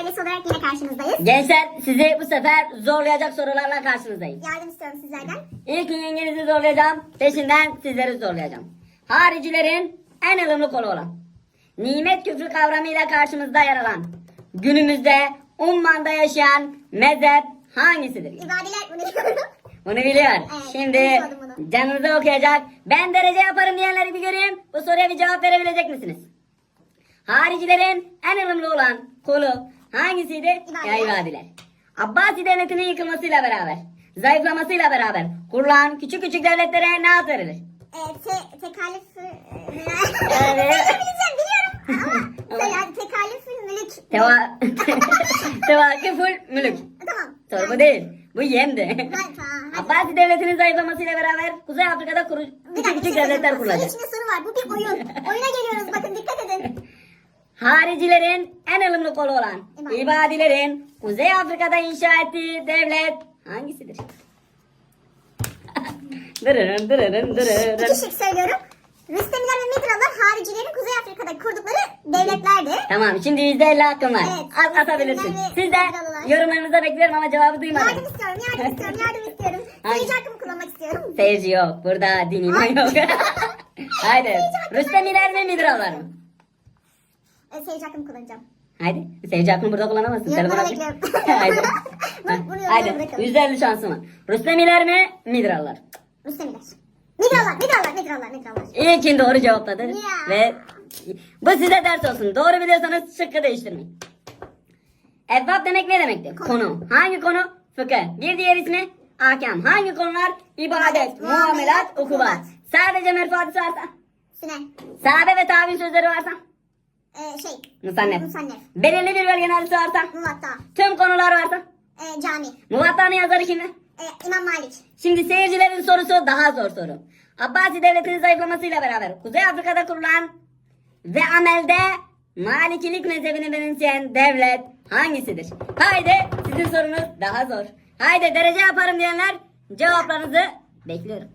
ailesi olarak yine karşınızdayız. Gençler sizi bu sefer zorlayacak sorularla karşınızdayım. Yardım istiyorum sizlerden. İlk yengenizi zorlayacağım. Peşinden sizleri zorlayacağım. Haricilerin en ılımlı kolu olan. Nimet küfrü kavramıyla karşımızda yer alan. Günümüzde Umman'da yaşayan mezhep hangisidir? İbadeler bunu biliyorum. Bunu biliyor. Evet, Şimdi bunu. canınızı okuyacak. Ben derece yaparım diyenleri bir göreyim. Bu soruya bir cevap verebilecek misiniz? Haricilerin en ılımlı olan kolu hangisiydi? İbadiler. Ya ibadiler. Abbasi devletinin yıkılmasıyla beraber, zayıflamasıyla beraber kurulan küçük küçük devletlere ne ad verilir? Ee, te, tekalif... Evet. Biliyorum. Ama yani tekalif mülk. Teva... Tevakıful mülük. Tamam. Soru bu değil. Bu yemdi. Ben tamam. Abbasi devletinin zayıflamasıyla beraber Kuzey Afrika'da kuru... Küçük bir küçük şey devletler kurulacak. İçinde soru var. Bu bir oyun. Oyuna geliyoruz bakın dikkat. Haricilerin en ılımlı kolu olan İbadiler. İbadilerin Kuzey Afrika'da inşa ettiği devlet hangisidir? dırırın dırırın İki dırırın. şık söylüyorum. Rüstemiler ve Midralar haricilerin Kuzey Afrika'da kurdukları devletlerdi. Tamam şimdi yüzde elli hakkın var. Evet, At, atabilirsin. Siz de yorumlarınızı bekliyorum ama cevabı duymadım. Yardım istiyorum, yardım istiyorum, yardım istiyorum. Seyirci hakkımı kullanmak istiyorum. Seyirci yok. Burada din iman yok. Haydi. Rüstemiler ve Midralar mı? Ee, seyirci hakkımı kullanacağım. Haydi. Seyirci hakkını burada kullanamazsın. Yorumlara bekliyorum. Haydi. Bunu- bunu yorumlara Haydi. bırakalım. Yüzde elli şansın var. Rüstemiler mi? Midralar. Rüstemiler. Midralar, Midralar, Midralar, Midralar. İlkin doğru cevapladı. Ya. Ve bu size ders olsun. Doğru biliyorsanız şıkkı değiştirmeyin. Ebbab demek ne demekti? Konu. Hangi konu? Fıkıh. Bir diğer ismi? Ahkam. Hangi konular? İbadet, İbadet, muamelat, muamelat, ukubat. ukubat. Sadece merfuatı varsa? Sünen. Sahabe ve tabi'in sözleri varsa? Ee, şey. Musannef. Musannef. Belirli bir bölgenin hadisi varsa? Muvatta. Tüm konular varsa? Ee, cami. Muvatta'nın yazarı kimdi? Ee, İmam Malik. Şimdi seyircilerin sorusu daha zor soru. Abbasi devletinin zayıflamasıyla beraber Kuzey Afrika'da kurulan ve amelde Malikilik mezhebini benimseyen devlet hangisidir? Haydi sizin sorunuz daha zor. Haydi derece yaparım diyenler cevaplarınızı bekliyorum.